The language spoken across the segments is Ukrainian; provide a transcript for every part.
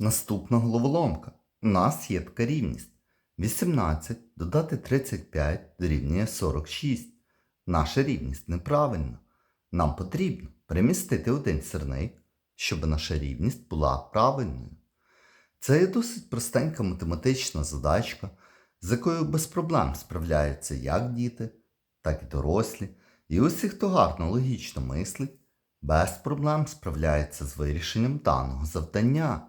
Наступна головоломка. У нас є така рівність. 18 додати 35 дорівнює 46. Наша рівність неправильна. Нам потрібно перемістити один сірник, щоб наша рівність була правильною. Це є досить простенька математична задачка, з якою без проблем справляються як діти, так і дорослі. І усі, хто гарно логічно мислить, без проблем справляється з вирішенням даного завдання.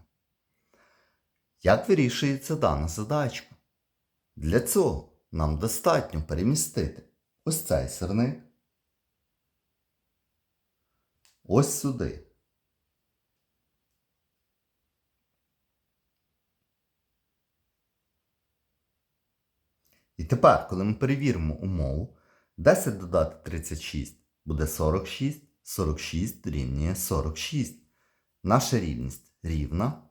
Як вирішується дана задачка? Для цього нам достатньо перемістити ось цей сирник ось сюди. І тепер, коли ми перевіримо умову, 10 додати 36 буде 46, 46 дорівнює 46. Наша рівність рівна,